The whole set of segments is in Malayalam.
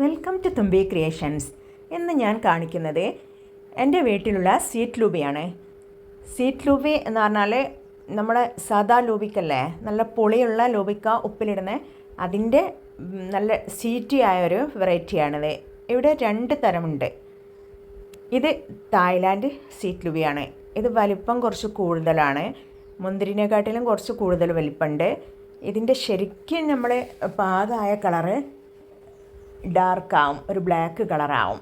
വെൽക്കം ടു തുമ്പി ക്രിയേഷൻസ്. ഇന്ന് ഞാൻ കാണിക്കുന്നത് എന്റെ വീട്ടിലുള്ള സീറ്റ് ലൂബിയാണ്. സീറ്റ് ലൂബി എന്ന് പറഞ്ഞാൽ നമ്മുടെ സാദാ ലൂബിക്കല്ലേ? നല്ല പുളിയുള്ള ലൂബിക്ക ഉപ്പിലിടുന്ന അതിന്റെ നല്ല സീറ്റി ആയ ഒരു വെറൈറ്റിയാണിത് ഇവിടെ രണ്ട് തരമുണ്ട്. ഇത് തായ്ലാൻഡ് സീറ്റ് ലൂബിയാണ്. ഇത് വലിപ്പം കുറച്ച് കൂടുതലാണ്. മുന്തിരിനെക്കാട്ടിലും കുറച്ച് കൂടുതൽ വലിപ്പമുണ്ട്. ഇതിന്റെ ശരിക്കും നമ്മൾ പാകമായ കളറ് ഡാർക്ക് ആവും ഒരു ബ്ലാക്ക് കളറാവും.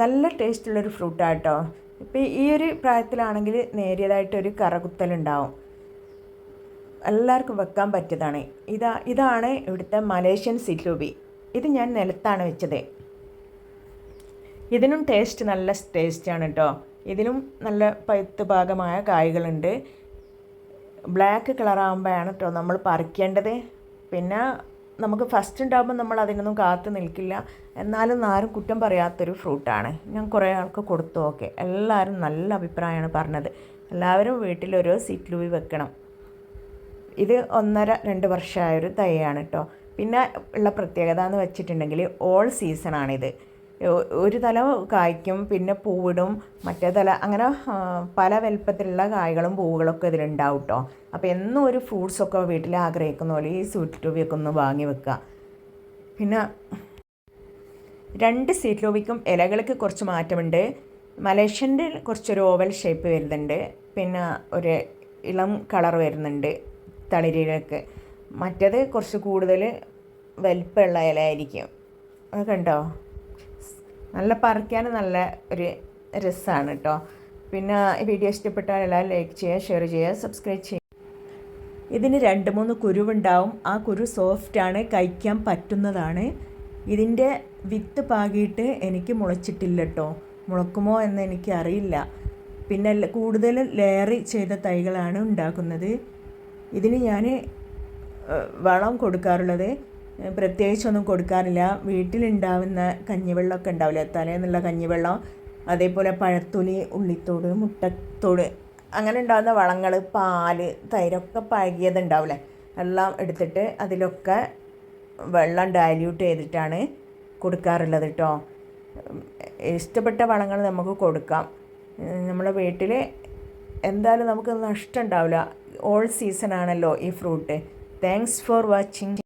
നല്ല ടേസ്റ്റുള്ളൊരു ഫ്രൂട്ടാണ് കേട്ടോ ഇപ്പോൾ ഈ ഒരു പ്രായത്തിലാണെങ്കിൽ നേരിയതായിട്ടൊരു കറകുത്തലുണ്ടാവും. എല്ലാവർക്കും വെക്കാൻ പറ്റിയതാണ്. ഇതാ ഇതാണ് ഇവിടുത്തെ മലേഷ്യൻ സിറ്റൂബി ഇത് ഞാൻ നിലത്താണ് വെച്ചത്. ഇതിനും ടേസ്റ്റ് നല്ല ടേസ്റ്റാണ് കേട്ടോ ഇതിനും നല്ല പഴുത്ത് ഭാഗമായ കായ്കളുണ്ട്. ബ്ലാക്ക് കളറാകുമ്പോഴാണ് കേട്ടോ നമ്മൾ പറിക്കേണ്ടത്. പിന്നെ നമുക്ക് ഫസ്റ്റ് ഉണ്ടാകുമ്പോൾ നമ്മൾ അതിനൊന്നും കാത്തു നിൽക്കില്ല. എന്നാലും ആരും കുറ്റം പറയാത്തൊരു ഫ്രൂട്ടാണ് ഞാൻ കുറേ ആൾക്ക് കൊടുത്തു ഓക്കെ. എല്ലാവരും നല്ല അഭിപ്രായമാണ് പറഞ്ഞത്. എല്ലാവരും വീട്ടിലൊരു സിറ്റ്ലൂവി വെക്കണം. ഇത് ഒന്നര രണ്ട് വർഷമായൊരു തൈയാണ് കേട്ടോ പിന്നെ ഉള്ള പ്രത്യേകത എന്ന് വെച്ചിട്ടുണ്ടെങ്കിൽ ഓൾ സീസണാണിത് ഒരു തല കായ്ക്കും പിന്നെ പൂവിടും മറ്റേ തല അങ്ങനെ പല വലുപ്പത്തിലുള്ള കായ്കളും പൂവുകളൊക്കെ ഇതിലുണ്ടാവും കേട്ടോ അപ്പോൾ എന്നും ഒരു ഫ്രൂട്ട്സൊക്കെ വീട്ടിൽ ആഗ്രഹിക്കുന്ന പോലെ ഈ സ്വീറ്റ് ട്യൂബിയൊക്കെ ഒന്ന് വാങ്ങി വെക്കുക പിന്നെ രണ്ട് സ്വീറ്റ് ലോബിക്കും ഇലകൾക്ക് കുറച്ച് മാറ്റമുണ്ട്. മലേഷ്യന്റെ കുറച്ചൊരു ഓവൽ ഷേപ്പ് വരുന്നുണ്ട്. പിന്നെ ഒരു ഇളം കളർ വരുന്നുണ്ട് തളിരിലക്ക്. മറ്റേത് കുറച്ച് കൂടുതൽ വലിപ്പമുള്ള ഇലയായിരിക്കും. അത് കണ്ടോ? നല്ല പറിക്കാൻ നല്ല ഒരു രസമാണ് കേട്ടോ പിന്നെ വീഡിയോ ഇഷ്ടപ്പെട്ടാൽ എല്ലാവരും ലൈക്ക് ചെയ്യുക ഷെയർ ചെയ്യുക സബ്സ്ക്രൈബ് ചെയ്യുക. ഇതിന് രണ്ട് മൂന്ന് കുരുവുണ്ടാവും. ആ കുരു സോഫ്റ്റാണ് കഴിക്കാൻ പറ്റുന്നതാണ്. ഇതിന്റെ വിത്ത് പാകിയിട്ട് എനിക്ക് മുളച്ചിട്ടില്ല കേട്ടോ മുളക്കുമോ എന്ന് എനിക്ക് അറിയില്ല. പിന്നെ കൂടുതൽ ലെയറി ചെയ്ത തൈകളാണ് ഉണ്ടാക്കുന്നത്. ഇതിന് ഞാൻ വളം കൊടുക്കാറുള്ളത്. പ്രത്യേകിച്ചൊന്നും കൊടുക്കാറില്ല. വീട്ടിലുണ്ടാവുന്ന കഞ്ഞിവെള്ളമൊക്കെ ഉണ്ടാവില്ല? തലേന്നുള്ള കഞ്ഞിവെള്ളം അതേപോലെ പഴത്തൊലി ഉള്ളിത്തോട് മുട്ടത്തോട് അങ്ങനെ ഉണ്ടാകുന്ന വളങ്ങൾ പാൽ തൈരൊക്കെ പഴകിയതുണ്ടാവില്ലേ? എല്ലാം എടുത്തിട്ട് അതിലൊക്കെ വെള്ളം ഡയല്യൂട്ട് ചെയ്തിട്ടാണ് കൊടുക്കാറുള്ളത് കേട്ടോ ഇഷ്ടപ്പെട്ട വളങ്ങൾ നമുക്ക് കൊടുക്കാം. നമ്മുടെ വീട്ടിൽ എന്തായാലും നമുക്ക് നഷ്ടം ഉണ്ടാവില്ല. ഓൾ സീസൺ ആണല്ലോ ഈ ഫ്രൂട്ട് താങ്ക്സ് ഫോർ വാച്ചിങ്